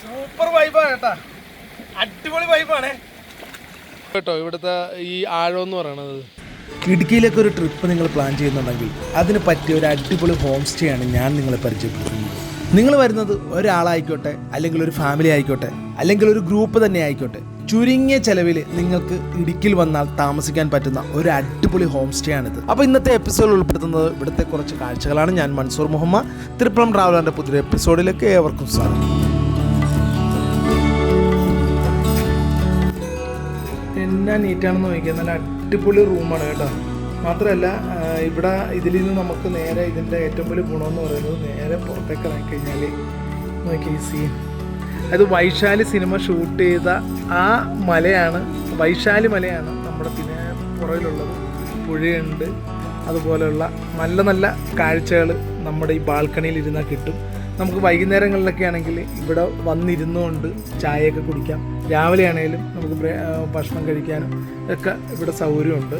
Super വൈബാണ് കേട്ടാ. അടിപൊളി വൈബാണ്. കേട്ടോ ഇവിടുത്തെ ഈ ആഴം എന്ന് പറയണത്. ഇടുക്കിയിലേക്ക് ഒരു ട്രിപ്പ് നിങ്ങൾ പ്ലാൻ ചെയ്യുന്നുണ്ടെങ്കിൽ അതിന് പറ്റിയ ഒരു അടിപൊളി ഹോം സ്റ്റേ ആണ് ഞാൻ നിങ്ങളെ പരിചയപ്പെടുത്തുന്നത്. നിങ്ങൾ വരുന്നത് ഒരാളായിക്കോട്ടെ അല്ലെങ്കിൽ ഒരു ഫാമിലി ആയിക്കോട്ടെ അല്ലെങ്കിൽ ഒരു ഗ്രൂപ്പ് തന്നെ ആയിക്കോട്ടെ. ചുരുങ്ങിയ ചെലവിൽ നിങ്ങൾക്ക് ഇടുക്കിയിൽ വന്നാൽ താമസിക്കാൻ പറ്റുന്ന ഒരു അടിപൊളി ഹോം സ്റ്റേ ആണിത്. അപ്പോൾ ഇന്നത്തെ എപ്പിസോഡ് ഉൾപ്പെടുത്തുന്നത് ഇവിടുത്തെ കുറച്ച് കാഴ്ചകളാണ്. ഞാൻ മൻസൂർ മുഹമ്മദ് തിരുപ്പുറം ട്രാവലറിന്റെ പുതിയൊരു എപ്പിസോഡിലേക്ക് ഏവർക്കും സ്വാഗതം. എന്നാ നീറ്റാണെന്ന് നോക്കിയാൽ നല്ല അടിപൊളി റൂമാണ് കേട്ടോ. മാത്രമല്ല ഇവിടെ ഇതിൽ നിന്ന് നമുക്ക് നേരെ ഇതിന്റെ ഏറ്റവും വലിയ ഗുണമെന്ന് പറയുന്നത് നേരെ പുറത്തേക്ക് ഇറങ്ങി കഴിഞ്ഞാൽ നോക്കി ഈ സീൻ അത് വൈശാലി സിനിമ ഷൂട്ട് ചെയ്ത ആ മലയാണ് വൈശാലി മലയാണ് നമ്മുടെ പിന്നെ പുറകിലുള്ളത്. പുഴയുണ്ട് അതുപോലെയുള്ള നല്ല നല്ല കാഴ്ചകൾ നമ്മുടെ ഈ ബാൽക്കണിയിൽ ഇരുന്നാൽ കിട്ടും. നമുക്ക് വൈകുന്നേരങ്ങളിലൊക്കെ ആണെങ്കിൽ ഇവിടെ വന്നിരുന്നുകൊണ്ട് ചായയൊക്കെ കുടിക്കാം. രാവിലെ ആണെങ്കിലും നമുക്ക് ഭക്ഷണം കഴിക്കാനും ഒക്കെ ഇവിടെ സൗകര്യമുണ്ട്.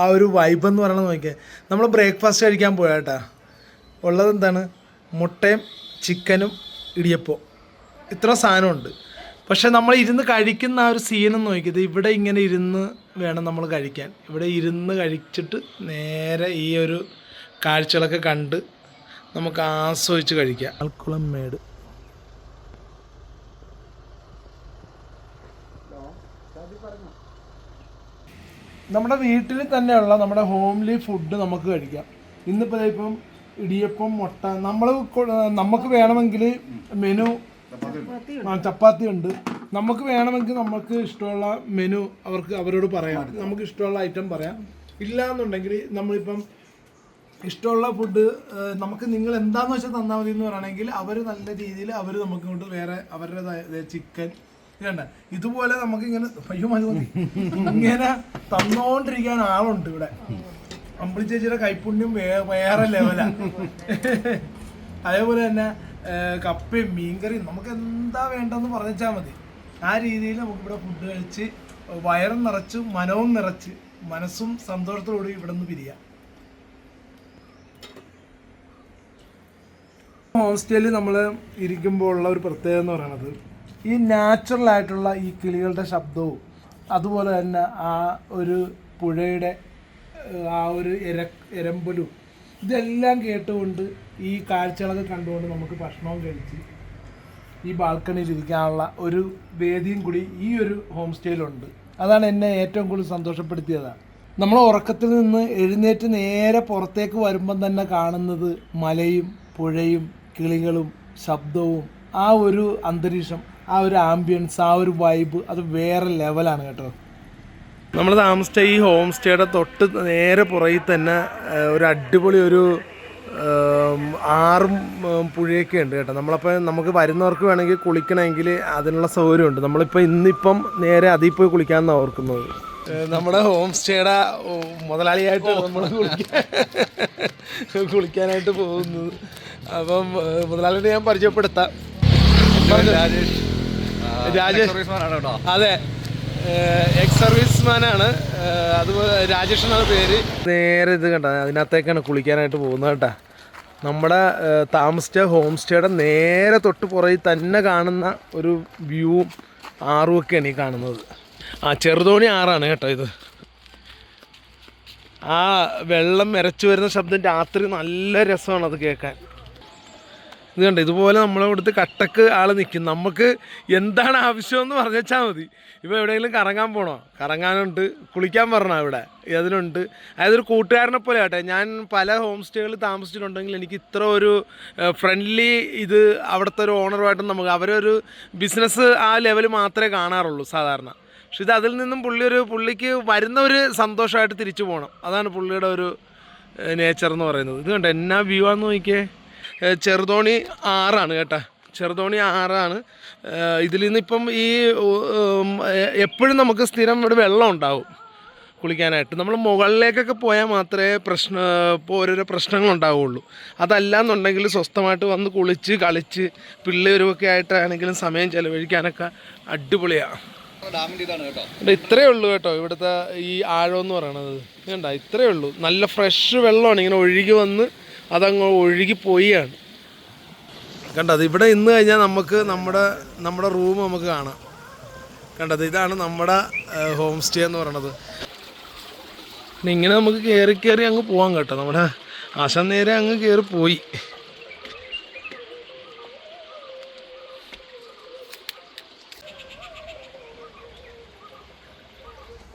ആ ഒരു വൈബ് എന്ന് പറയണത് നോക്കിയാൽ നമ്മൾ ബ്രേക്ക്ഫാസ്റ്റ് കഴിക്കാൻ പോയാട്ടാ ഉള്ളത് എന്താണ്? മുട്ടയും ചിക്കനും ഇടിയപ്പവും. ഇത്ര സാധനമുണ്ട്. പക്ഷെ നമ്മൾ ഇരുന്ന് കഴിക്കുന്ന ആ ഒരു സീനെന്ന് നോക്കിയത് ഇവിടെ ഇങ്ങനെ ഇരുന്ന് വേണം നമ്മൾ കഴിക്കാൻ. ഇവിടെ ഇരുന്ന് കഴിച്ചിട്ട് നേരെ ഈ ഒരു കാഴ്ചകളൊക്കെ കണ്ട് നമുക്ക് ആസ്വദിച്ച് കഴിക്കാം. അൽക്കുളം മേട്. നമ്മുടെ വീട്ടിൽ തന്നെയുള്ള നമ്മുടെ ഹോംലി ഫുഡ് നമുക്ക് കഴിക്കാം. ഇന്നിപ്പോ ഇപ്പം ഇടിയപ്പം മുട്ട നമ്മൾ നമുക്ക് വേണമെങ്കിൽ മെനു ചപ്പാത്തി ഉണ്ട്. നമുക്ക് വേണമെങ്കിൽ നമുക്ക് ഇഷ്ടമുള്ള മെനു അവർക്ക് അവരോട് പറയാം. നമുക്ക് ഇഷ്ടമുള്ള ഐറ്റം പറയാം. ഇല്ല എന്നുണ്ടെങ്കിൽ നമ്മളിപ്പം ഇഷ്ടമുള്ള ഫുഡ് നമുക്ക് നിങ്ങൾ എന്താണെന്ന് വെച്ചാൽ തന്നാൽ മതി എന്ന് പറയുകയാണെങ്കിൽ അവർ നല്ല രീതിയിൽ അവർ നമുക്ക് കൊണ്ട് വേറെ അവരുടെ ചിക്കൻ ഇതണ്ട. ഇതുപോലെ നമുക്ക് ഇങ്ങനെ അയ്യോ മതി മതി. ഇങ്ങനെ തന്നോണ്ടിരിക്കാൻ ആളുണ്ട് ഇവിടെ. അമ്പിളി ചേച്ചിയുടെ കൈപ്പുണ്യം വേറെ ലെവലാ. അതേപോലെ തന്നെ കപ്പയും മീൻകറിയും നമുക്ക് എന്താ വേണ്ടെന്ന് പറഞ്ഞാൽ മതി. ആ രീതിയിൽ നമുക്ക് ഇവിടെ ഫുഡ് കഴിച്ച് വയറും നിറച്ച് മനവും നിറച്ച് മനസ്സും സന്തോഷത്തോടുകൂടി ഇവിടെ നിന്ന് പിരിയാം. ഹോം സ്റ്റേയിൽ നമ്മൾ ഇരിക്കുമ്പോൾ ഉള്ള ഒരു പ്രത്യേകത എന്ന് പറയുന്നത് ഈ നാച്ചുറൽ ആയിട്ടുള്ള ഈ കിളികളുടെ ശബ്ദവും അതുപോലെ തന്നെ ആ ഒരു പുഴയുടെ ആ ഒരു എര എരമ്പലും ഇതെല്ലാം കേട്ടുകൊണ്ട് ഈ കാഴ്ചകളൊക്കെ കണ്ടുകൊണ്ട് നമുക്ക് ഭക്ഷണവും കഴിച്ച് ഈ ബാൽക്കണിയിൽ ഇരിക്കാനുള്ള ഒരു വേദിയും കൂടി ഈ ഒരു ഹോം സ്റ്റേയിലുണ്ട് അതാണ് എന്നെ ഏറ്റവും കൂടുതൽ സന്തോഷപ്പെടുത്തിയത്. നമ്മൾ ഉറക്കത്തിൽ നിന്ന് എഴുന്നേറ്റ് നേരെ പുറത്തേക്ക് വരുമ്പം തന്നെ കാണുന്നത് മലയും പുഴയും കിളികളും ശബ്ദവും ആ ഒരു അന്തരീക്ഷം. ആ ഒരു ആംബിയൻസ് ആ ഒരു വൈബ് അത് വേറെ ലെവലാണ് കേട്ടോ. നമ്മൾ താമസിച്ച ഈ ഹോം സ്റ്റേയുടെ തൊട്ട് നേരെ പുറകിൽ തന്നെ ഒരു അടിപൊളി ഒരു ആറും പുഴയൊക്കെ ഉണ്ട് കേട്ടോ. നമ്മളപ്പോൾ നമുക്ക് വരുന്നവർക്ക് വേണമെങ്കിൽ കുളിക്കണമെങ്കിൽ അതിനുള്ള സൗകര്യമുണ്ട്. നമ്മളിപ്പോൾ ഇന്നിപ്പം നേരെ അതിൽ പോയി കുളിക്കാമെന്നാണ് ഓർക്കുന്നത്. നമ്മുടെ ഹോം സ്റ്റേയുടെ മുതലാളിയായിട്ട് നമ്മൾ കുളിക്കാൻ കുളിക്കാനായിട്ട് പോകുന്നത്. അപ്പം മുതലാളിനെ ഞാൻ പരിചയപ്പെടുത്താം. രാജേഷ്? രാജേഷ് കേട്ടോ. അതെ. എക്സ് സർവീസ്മാൻ ആണ്. അതുപോലെ രാജേഷ് എന്നാണ് പേര്. നേരെ ഇത് കണ്ട അതിനകത്തേക്കാണ് കുളിക്കാനായിട്ട് പോകുന്നത് കേട്ടാ. നമ്മുടെ താമസിച്ച ഹോം സ്റ്റേയുടെ നേരെ തൊട്ട് പുറകിൽ തന്നെ കാണുന്ന ഒരു വ്യൂവും ആറും ഒക്കെയാണ് ഈ കാണുന്നത്. ആ ചെറുതോണി ആറാണ് കേട്ടോ ഇത്. ആ വെള്ളം ഇരച്ചു വരുന്ന ശബ്ദം രാത്രി നല്ല രസമാണ് അത് കേൾക്കാൻ. ഇത് കണ്ടോ ഇതുപോലെ നമ്മളെ കൊടുത്ത് കട്ടക്ക് ആൾ നിൽക്കും നമുക്ക് എന്താണ് ആവശ്യമെന്ന് പറഞ്ഞാൽ മതി. ഇപ്പോൾ എവിടെയെങ്കിലും കറങ്ങാൻ പോകണോ കറങ്ങാനുണ്ട്. കുളിക്കാൻ പറഞ്ഞോ ഇവിടെ? അതിനുണ്ട് അതായത് ഒരു കൂട്ടുകാരനെ പോലെ ആട്ടെ. ഞാൻ പല ഹോം സ്റ്റേകളിൽ താമസിച്ചിട്ടുണ്ടെങ്കിൽ എനിക്ക് ഇത്ര ഒരു ഫ്രണ്ട്ലി ഇത് അവിടുത്തെ ഒരു ഓണറുമായിട്ട് നമുക്ക് അവരൊരു ബിസിനസ് ആ ലെവൽ മാത്രമേ കാണാറുള്ളൂ സാധാരണ. പക്ഷെ ഇത് അതിൽ നിന്നും പുള്ളി ഒരു പുള്ളിക്ക് വരുന്ന ഒരു സന്തോഷമായിട്ട് തിരിച്ചു പോകണം അതാണ് പുള്ളിയുടെ ഒരു നേച്ചർ എന്ന് പറയുന്നത്. ഇത് കണ്ടോ എന്നാ വ്യൂ ആണെന്ന് നോക്കിയേ? ചെറുതോണി ആറാണ് കേട്ടാ. ചെറുതോണി ആറാണ്. ഇതിൽ നിന്നിപ്പം ഈ എപ്പോഴും നമുക്ക് സ്ഥിരം ഇവിടെ വെള്ളം ഉണ്ടാവും കുളിക്കാനായിട്ട്. നമ്മൾ മുകളിലേക്കൊക്കെ പോയാൽ മാത്രമേ പ്രശ്ന ഓരോരോ പ്രശ്നങ്ങൾ ഉണ്ടാവുള്ളൂ. അതല്ല എന്നുണ്ടെങ്കിൽ സ്വസ്ഥമായിട്ട് വന്ന് കുളിച്ച് കളിച്ച് പിള്ളേരുമൊക്കെ ആയിട്ടാണെങ്കിലും സമയം ചിലവഴിക്കാനൊക്കെ അടിപൊളിയാണ് ഇത്രയേ ഉള്ളൂ കേട്ടോ. ഇവിടുത്തെ ഈ ആഴം എന്ന് പറയണത്. വേണ്ട ഇത്രയേ ഉള്ളൂ. നല്ല ഫ്രഷ് വെള്ളമാണ്. ഇങ്ങനെ ഒഴുകി വന്ന് അതങ്ങ് ഒഴുകി പോയാണ് കണ്ടത് ഇവിടെ ഇന്ന് കഴിഞ്ഞാൽ നമുക്ക് നമ്മുടെ നമ്മുടെ റൂം നമുക്ക് കാണാം. കണ്ടത് ഇതാണ് നമ്മുടെ ഹോം സ്റ്റേ എന്ന് പറയണത്. ഇങ്ങനെ നമുക്ക് കയറി കയറി അങ്ങ് പോകാം കേട്ടോ. നമ്മുടെ ആശാൻ നേരെ അങ്ങ് കയറി പോയി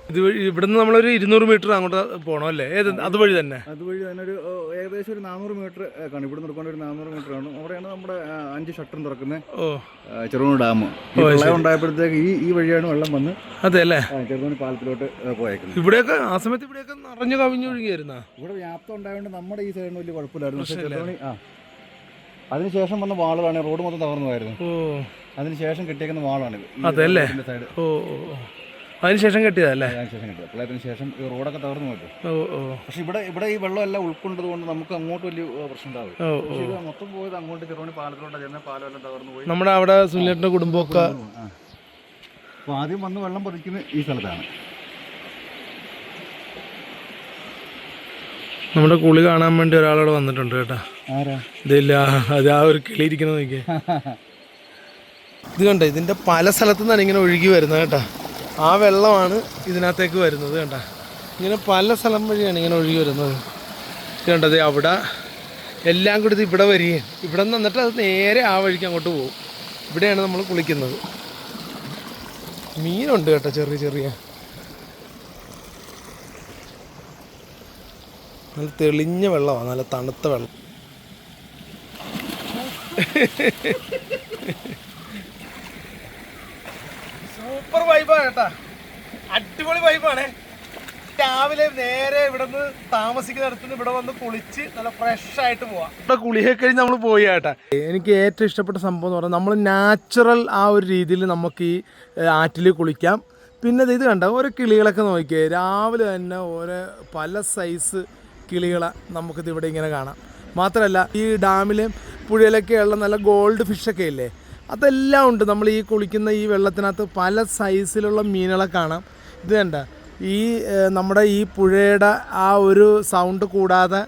ഇത് ഇവിടുന്ന് നമ്മളൊരു ഇരുന്നൂറ് മീറ്റർ അങ്ങോട്ട് പോകണം അല്ലേ? ഏത് അതുവഴി തന്നെ? അതുവഴി തന്നെ ഒരു ഏകദേശം ഒരു നാനൂറ് മീറ്റർ കാണും ഇവിടെ എടുക്കേണ്ട ഒരു നാനൂറ് മീറ്റർ ആണ്. അവിടെയാണ് നമ്മുടെ അഞ്ച് ഷട്ടറും തുറക്കുന്നത് ഓ. ചെറുതോണി ഡാം. വെള്ളം ഉണ്ടായപ്പോഴത്തേക്ക് ഈ ഈ വഴിയാണ് വെള്ളം വന്ന് അതെ അല്ലേ? ചെറുതോണി പാലത്തിലോട്ട് പോയേക്കുന്നത്. ഇവിടെയൊക്കെ ആ സമയത്ത് ഇവിടെയൊക്കെ നിറഞ്ഞു കവിഞ്ഞൊഴുകിയായിരുന്നാ? ഇവിടെ വ്യാപ്തം ഉണ്ടായതുകൊണ്ട് നമ്മുടെ ഈ സൈഡിന് വലിയ കുഴപ്പമില്ലായിരുന്നു. പക്ഷേ ചെറുതോണി ആ. അതിനുശേഷം വന്ന വാളുകളാണ് റോഡ് മൊത്തം തകർന്നു പോയിരുന്നു ഓ. അതിനുശേഷം കിട്ടിയേക്കുന്ന വാളാണ് അതല്ലേ? സൈഡ് ഓ ഓ. അതിനുശേഷം കെട്ടിയതല്ലേ? അതിനുശേഷം കെട്ടിയത്. പ്രളയത്തിന് ശേഷം ഈ റോഡൊക്കെ തകർന്നു പോയിട്ട് ഓ ഓ. പക്ഷെ ഇവിടെ ഇവിടെ ഈ വെള്ളം എല്ലാം ഉൾക്കൊണ്ടത് കൊണ്ട് നമുക്ക് അങ്ങോട്ട് വലിയ പ്രശ്നം ഓ ഓ പക്ഷേ ഇത് മൊത്തം പോയത് അങ്ങോട്ട് ചെറുപണി പാലത്തിലോട്ട് ചെന്ന പാലം എല്ലാം തകർന്നു പോയി. നമ്മുടെ അവിടെ സുനിലേട്ടന്റെ കുടുംബമൊക്കെ ആ. അപ്പൊ ആദ്യം വന്ന് വെള്ളം പതിക്കുന്നത് ഈ സ്ഥലത്താണ്. നമ്മുടെ കുളി കാണാൻ വേണ്ടി ഒരാളവിടെ വന്നിട്ടുണ്ട് കേട്ടാ. ആരാ? ഇതില്ല അത് ആ ഒരു കിളി ഇരിക്കുന്നത് നോക്കിയേ. ഇത് കണ്ടോ ഇതിന്റെ പല സ്ഥലത്തു നിന്നാണ് ഇങ്ങനെ ഒഴുകി വരുന്നത് കേട്ടാ. ആ വെള്ളമാണ് ഇതിനകത്തേക്ക് വരുന്നത് കണ്ട. ഇങ്ങനെ പല സ്ഥലം വഴിയാണ് ഇങ്ങനെ ഒഴുകി വരുന്നത്. കണ്ടത് അവിടെ എല്ലാം കൂടി ഇവിടെ വരികയും ഇവിടെ നിന്ന് അത് നേരെ ആ വഴിക്ക് അങ്ങോട്ട് പോകും. ഇവിടെയാണ് നമ്മൾ കുളിക്കുന്നത്. മീനുണ്ട് കേട്ടോ ചെറിയ ചെറിയ. നല്ല തെളിഞ്ഞ വെള്ളമാണ് നല്ല തണുത്ത വെള്ളം. സൂപ്പർ വൈബാണ് കേട്ടാ. അടിപൊളി വൈബാണ്. രാവിലെ നേരെ ഇവിടെ നിന്ന് താമസിക്കുന്നിടത്തുനിന്ന് ഇവിടെ വന്ന് കുളിച്ച് നല്ല ഫ്രഷ് ആയിട്ട് പോവാം. ഇവിടെ കുളിയൊക്കെ കഴിഞ്ഞ് നമ്മൾ പോയി കേട്ടാ. എനിക്ക് ഏറ്റവും ഇഷ്ടപ്പെട്ട സംഭവം എന്ന് പറഞ്ഞാൽ നമ്മൾ നാച്ചുറൽ ആ ഒരു രീതിയിൽ നമുക്ക് ഈ ആറ്റിൽ കുളിക്കാം. പിന്നെ ഇത് കണ്ട? ഓരോ കിളികളൊക്കെ നോക്കിയേ. രാവിലെ തന്നെ ഓരോ പല സൈസ് കിളികളെ നമുക്കിത് ഇവിടെ ഇങ്ങനെ കാണാം. മാത്രമല്ല ഈ ഡാമിലും പുഴയിലൊക്കെയുള്ള നല്ല ഗോൾഡ് ഫിഷൊക്കെ ഇല്ലേ? അതെല്ലാം ഉണ്ട്. നമ്മൾ ഈ കുളിക്കുന്ന ഈ വെള്ളത്തിനകത്ത് പല സൈസിലുള്ള മീനുകളെ കാണാം. ഇത് കണ്ട ഈ നമ്മുടെ ഈ പുഴയുടെ ആ ഒരു സൗണ്ട് കൂടാതെ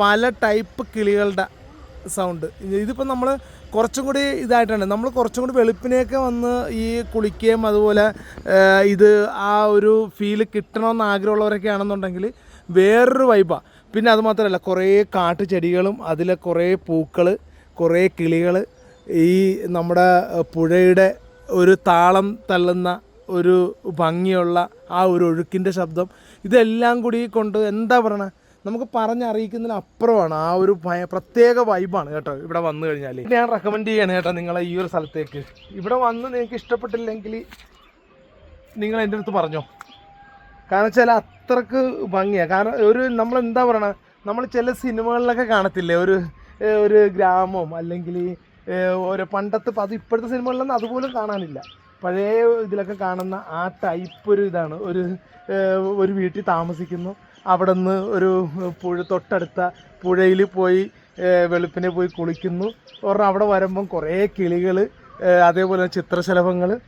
പല ടൈപ്പ് കിളികളുടെ സൗണ്ട് ഇതിപ്പോൾ നമ്മൾ കുറച്ചും കൂടി ഇതായിട്ടാണ് നമ്മൾ കുറച്ചും കൂടി വെളുപ്പിനെയൊക്കെ വന്ന് ഈ കുളിക്കുകയും അതുപോലെ ഇത് ആ ഒരു ഫീൽ കിട്ടണമെന്ന് ആഗ്രഹമുള്ളവരൊക്കെ ആണെന്നുണ്ടെങ്കിൽ വേറൊരു വൈബാണ് പിന്നെ അത് മാത്രമല്ല കുറേ കാട്ടുചെടികളും അതിലെ കുറേ പൂക്കൾ കുറേ കിളികൾ ഈ നമ്മുടെ പുഴയുടെ ഒരു താളം തള്ളുന്ന ഒരു ഭംഗിയുള്ള ആ ഒരു ഒഴുക്കിന്റെ ശബ്ദം ഇതെല്ലാം കൂടി കൊണ്ട് എന്താ പറയണേ? നമുക്ക് പറഞ്ഞറിയിക്കുന്നതിന് അപ്പുറമാണ് ആ ഒരു പ്രത്യേക വൈബാണ് കേട്ടോ ഇവിടെ വന്നു കഴിഞ്ഞാൽ ഞാൻ റെക്കമെൻഡ് ചെയ്യാണ് കേട്ടോ നിങ്ങളെ ഈ ഒരു സ്ഥലത്തേക്ക്. ഇവിടെ വന്ന് നിങ്ങൾക്ക് ഇഷ്ടപ്പെട്ടില്ലെങ്കിൽ നിങ്ങൾ എന്റെ അടുത്ത് പറഞ്ഞോ. കാരണം വെച്ചാൽ അത്രയ്ക്ക് ഭംഗിയാണ് കാരണം ഒരു നമ്മൾ എന്താ പറയണ? നമ്മൾ ചില സിനിമകളിലൊക്കെ കാണത്തില്ലേ? ഒരു ഒരു ഗ്രാമം അല്ലെങ്കിൽ ഒരു പണ്ടത്തെ അത് ഇപ്പോഴത്തെ സിനിമകളിലൊന്നും അതുപോലും കാണാനില്ല. പഴയ ഇതിലൊക്കെ കാണുന്ന ആ ടൈപ്പ് ഒരു ഇതാണ്. ഒരു ഒരു വീട്ടിൽ താമസിക്കുന്നു. അവിടെ നിന്ന് ഒരു പുഴ തൊട്ടടുത്ത പുഴയിൽ പോയി വെളുപ്പിനെ പോയി കുളിക്കുന്നു. ഒരെണ്ണം അവിടെ വരുമ്പം കുറേ കിളികൾ അതേപോലെ ചിത്രശലഭങ്ങൾ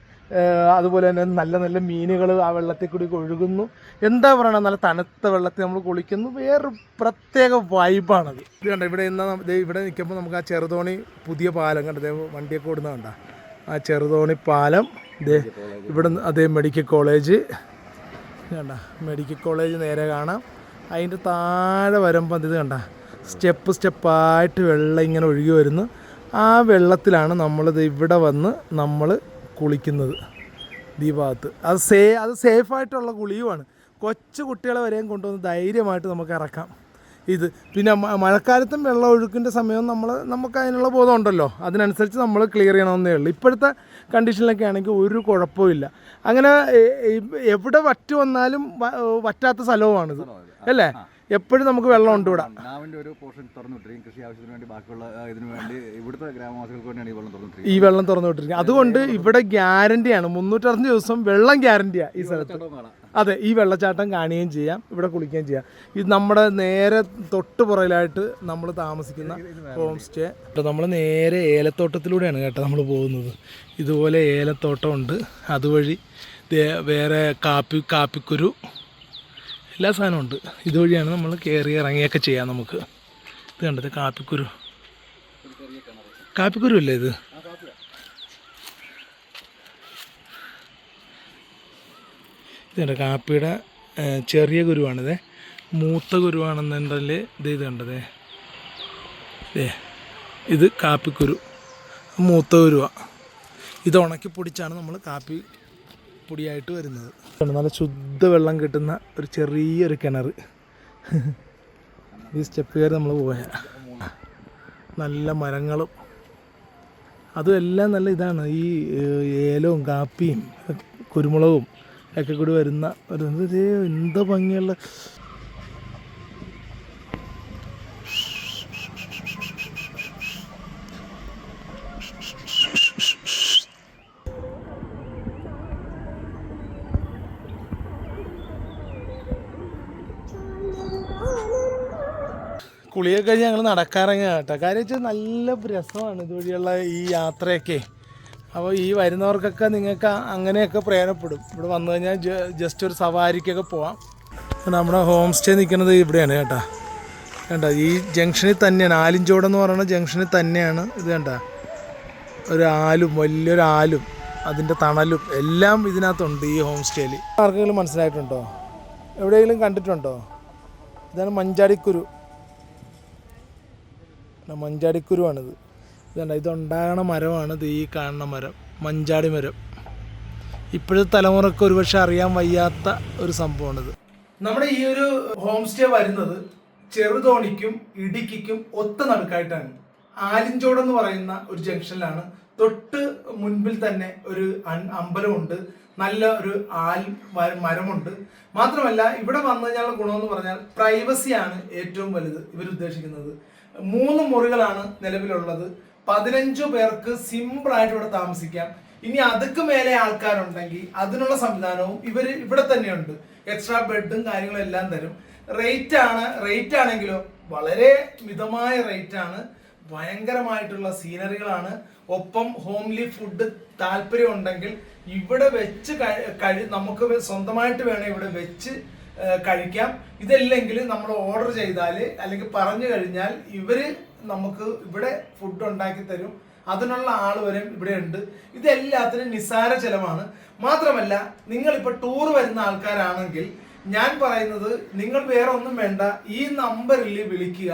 അതുപോലെ തന്നെ നല്ല നല്ല മീനുകൾ ആ വെള്ളത്തിൽ കൂടി ഒഴുകുന്നു. എന്താ പറയണത്? നല്ല തണുത്ത വെള്ളത്തിൽ നമ്മൾ കുളിക്കുന്നു. വേറൊരു പ്രത്യേക വൈബാണത് ഇത് കണ്ട ഇവിടെ ഇന്ന് ഇവിടെ നിൽക്കുമ്പോൾ നമുക്ക് ആ ചെറുതോണി പുതിയ പാലം കണ്ട? ദേ വണ്ടിയൊക്കെ ഓടുന്ന കണ്ട? ആ ചെറുതോണി പാലം. ഇതേ ഇവിടെ അതേ മെഡിക്കൽ കോളേജ്. കണ്ട മെഡിക്കൽ കോളേജ് നേരെ കാണാം. അതിന്റെ താഴെ വരുമ്പോൾ ഇത് കണ്ട സ്റ്റെപ്പ് സ്റ്റെപ്പായിട്ട് വെള്ളം ഇങ്ങനെ ഒഴുകി വരുന്നു. ആ വെള്ളത്തിലാണ് നമ്മളിത് ഇവിടെ വന്ന് നമ്മൾ കുളിക്കുന്നത് ദീപാകത്ത് അത് സേ അത് സേഫായിട്ടുള്ള കുളിയുമാണ് കൊച്ചു കുട്ടികളെ വരെയും കൊണ്ടുവന്ന് ധൈര്യമായിട്ട് നമുക്ക് ഇറക്കാം. ഇത് പിന്നെ മഴക്കാലത്തും വെള്ളം ഒഴുക്കിന്റെ സമയവും നമ്മൾ നമുക്ക് അതിനുള്ള ബോധം ഉണ്ടല്ലോ. അതിനനുസരിച്ച് നമ്മൾ ക്ലിയർ ചെയ്യണമെന്നേ ഉള്ളൂ. ഇപ്പോഴത്തെ കണ്ടീഷനിലൊക്കെ ആണെങ്കിൽ ഒരു കുഴപ്പമില്ല അങ്ങനെ എവിടെ വറ്റ് വന്നാലും വറ്റാത്ത സ്ഥലവുമാണിത്. അല്ലേ? എപ്പോഴും നമുക്ക് വെള്ളം ഉണ്ട് ഇവിടെ. ഡാമിന്റെ ഒരു പോർഷൻ തുറന്നു വിട്ടിരിക്കും. കൃഷി ആവശ്യത്തിന് വേണ്ടി ബാക്കിയുള്ള ഇതിനു വേണ്ടി ഇവിടുത്തെ ഗ്രാമവാസികൾക്ക് വേണ്ടിയാണ് ഈ വെള്ളം തുറന്നു ഈ വെള്ളം അതുകൊണ്ട് ഇവിടെ ഗ്യാരണ്ടിയാണ്. മുന്നൂറ്ററുപത് ദിവസം വെള്ളം ഗ്യാരണ്ടിയാണ് ഈ സ്ഥലത്ത്. അതെ ഈ വെള്ളച്ചാട്ടം കാണുകയും ചെയ്യാം ഇവിടെ കുളിക്കുകയും ചെയ്യാം. ഇത് നമ്മുടെ നേരെ തൊട്ട് പുറയിലായിട്ട് നമ്മൾ താമസിക്കുന്ന ഹോം സ്റ്റേ നമ്മൾ നേരെ ഏലത്തോട്ടത്തിലൂടെയാണ് കേട്ടോ നമ്മൾ പോകുന്നത്. ഇതുപോലെ ഏലത്തോട്ടമുണ്ട് അതുവഴി വേറെ കാപ്പി കാപ്പിക്കുരു എല്ലാ സാധനവും ഉണ്ട്. ഇതുവഴിയാണ് നമ്മൾ കയറി ഇറങ്ങിയൊക്കെ ചെയ്യാം നമുക്ക്. ഇത് കണ്ടത് കാപ്പിക്കുരു കാപ്പിക്കുരു. അല്ലേ ഇത്? ഇതുണ്ട് കാപ്പിയുടെ ചെറിയ കുരുവാണിത്. മൂത്ത കുരുവാണെന്നുണ്ടെങ്കിൽ ഇത് ഇത് കണ്ടത് ഏ ഇത് കാപ്പിക്കുരു. മൂത്ത ഗുരുവാണ് ഇത് ഉണക്കി പൊടിച്ചാണ് നമ്മൾ കാപ്പി പൊടിയായിട്ട് വരുന്നത്. നല്ല ശുദ്ധ വെള്ളം കിട്ടുന്ന ഒരു ചെറിയൊരു കിണർ. ഈ സ്റ്റെപ്പ് കയറി നമ്മൾ പോയ നല്ല മരങ്ങളും. അതും എല്ലാം നല്ല ഇതാണ്. ഈ ഏലവും കാപ്പിയും കുരുമുളകും ഒക്കെ കൂടി വരുന്ന ഒരു എന്താ ഭംഗിയുള്ള കുളിയൊക്കെ കഴിഞ്ഞ് ഞങ്ങൾ നടക്കാറങ്ങുക കേട്ടോ. കാര്യം വെച്ചാൽ നല്ല രസമാണ് ഇതുവഴിയുള്ള ഈ യാത്രയൊക്കെ. അപ്പോൾ ഈ വരുന്നവർക്കൊക്കെ നിങ്ങൾക്ക് അങ്ങനെയൊക്കെ പ്രയോജനപ്പെടും. ഇവിടെ വന്നു കഴിഞ്ഞാൽ ജസ്റ്റ് ഒരു സവാരിക്കൊക്കെ പോവാം. നമ്മുടെ ഹോം സ്റ്റേ നിൽക്കുന്നത് ഇവിടെയാണ് കേട്ടോ. കണ്ട ഈ ജംഗ്ഷനിൽ തന്നെയാണ്. ആലിഞ്ചോടെന്ന് പറയുന്ന ജംഗ്ഷനിൽ തന്നെയാണ് ഇത് കണ്ട. ഒരു ആലും വലിയൊരു ആലും അതിന്റെ തണലും എല്ലാം ഇതിനകത്തുണ്ട് ഈ ഹോം സ്റ്റേയിൽ ആർക്കെങ്കിലും മനസ്സിലായിട്ടുണ്ടോ? എവിടെയെങ്കിലും കണ്ടിട്ടുണ്ടോ? ഇതാണ് മഞ്ചാടിക്കുരു. മഞ്ചാടിക്കുരുവാണിത്. ഇതാണ് ഇതുണ്ടാകണ മരമാണ് ഇത് ഈ കാണുന്ന മരം മഞ്ചാടി മരം. ഇപ്പോഴത്തെ തലമുറയ്ക്ക് ഒരുപക്ഷെ അറിയാൻ വയ്യാത്ത ഒരു സംഭവമാണിത്. നമ്മുടെ ഈ ഒരു ഹോം സ്റ്റേ വരുന്നത് ചെറുതോണിക്കും ഇടുക്കിക്കും ഒത്ത നടുക്കായിട്ടാണ്. ആലിഞ്ചോട് എന്ന് പറയുന്ന ഒരു ജംഗ്ഷനിലാണ്. തൊട്ട് മുൻപിൽ തന്നെ ഒരു അമ്പലമുണ്ട്. നല്ല ഒരു ആൽ മരമുണ്ട്. മാത്രമല്ല ഇവിടെ വന്നു കഴിഞ്ഞാൽ ഗുണമെന്ന് പറഞ്ഞാൽ പ്രൈവസിയാണ് ഏറ്റവും വലുത് ഇവർ ഉദ്ദേശിക്കുന്നത് മൂന്ന് മുറികളാണ് നിലവിലുള്ളത്. പതിനഞ്ചു പേർക്ക് സിമ്പിൾ ആയിട്ട് ഇവിടെ താമസിക്കാം. ഇനി അതുക്ക് മേലെ ആൾക്കാരുണ്ടെങ്കിൽ അതിനുള്ള സംവിധാനവും ഇവർ ഇവിടെ തന്നെയുണ്ട്. എക്സ്ട്രാ ബെഡും കാര്യങ്ങളും എല്ലാം തരും. റേറ്റ് ആണ് റേറ്റ് ആണെങ്കിലോ വളരെ മിതമായ റേറ്റ് ആണ്. ഭയങ്കരമായിട്ടുള്ള സീനറികളാണ് ഒപ്പം ഹോംലി ഫുഡ് താല്പര്യം ഉണ്ടെങ്കിൽ ഇവിടെ വെച്ച് കഴി- നമുക്ക് സ്വന്തമായിട്ട് വേണം ഇവിടെ വെച്ച് കഴിക്കാം. ഇതല്ലെങ്കിൽ നമ്മൾ ഓർഡർ ചെയ്താൽ അല്ലെങ്കിൽ പറഞ്ഞു കഴിഞ്ഞാൽ ഇവർ നമുക്ക് ഇവിടെ ഫുഡ് ഉണ്ടാക്കി തരും. അതിനുള്ള ആൾ വരെ ഇവിടെ ഉണ്ട്. ഇതെല്ലാത്തിനും നിസ്സാര ചെലവാണ്. മാത്രമല്ല നിങ്ങളിപ്പോൾ ടൂർ വരുന്ന ആൾക്കാരാണെങ്കിൽ ഞാൻ പറയുന്നത് നിങ്ങൾ വേറെ ഒന്നും വേണ്ട. ഈ നമ്പറിൽ വിളിക്കുക.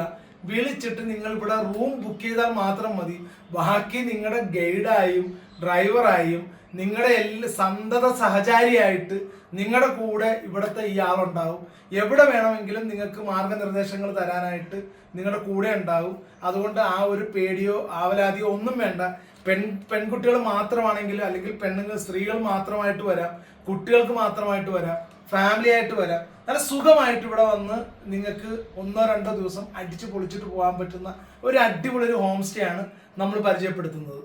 വിളിച്ചിട്ട് നിങ്ങൾ ഇവിടെ റൂം ബുക്ക് ചെയ്താൽ മാത്രം മതി. ബാക്കി നിങ്ങളുടെ ഗൈഡായും ഡ്രൈവറായും നിങ്ങളുടെ എല്ലാ സന്തത സഹചാരിയായിട്ട് നിങ്ങളുടെ കൂടെ ഇവിടുത്തെ ഈ ആളുണ്ടാവും എവിടെ വേണമെങ്കിലും നിങ്ങൾക്ക് മാർഗനിർദ്ദേശങ്ങൾ തരാനായിട്ട് നിങ്ങളുടെ കൂടെ ഉണ്ടാവും. അതുകൊണ്ട് ആ ഒരു പേടിയോ ആവലാതിയോ ഒന്നും വേണ്ട. പെൺ പെൺകുട്ടികൾ മാത്രമാണെങ്കിലും അല്ലെങ്കിൽ പെണ്ണുങ്ങൾ സ്ത്രീകൾ മാത്രമായിട്ട് വരാം. കുട്ടികൾക്ക് മാത്രമായിട്ട് വരാം. ഫാമിലി ആയിട്ട് വരാം. നല്ല സുഖമായിട്ട് ഇവിടെ വന്ന് നിങ്ങൾക്ക് ഒന്നോ രണ്ടോ ദിവസം അടിച്ചു പൊളിച്ചിട്ട് പോകാൻ പറ്റുന്ന ഒരു അടിപൊളി ഒരു ഹോം സ്റ്റേ ആണ് നമ്മൾ പരിചയപ്പെടുത്തുന്നത്.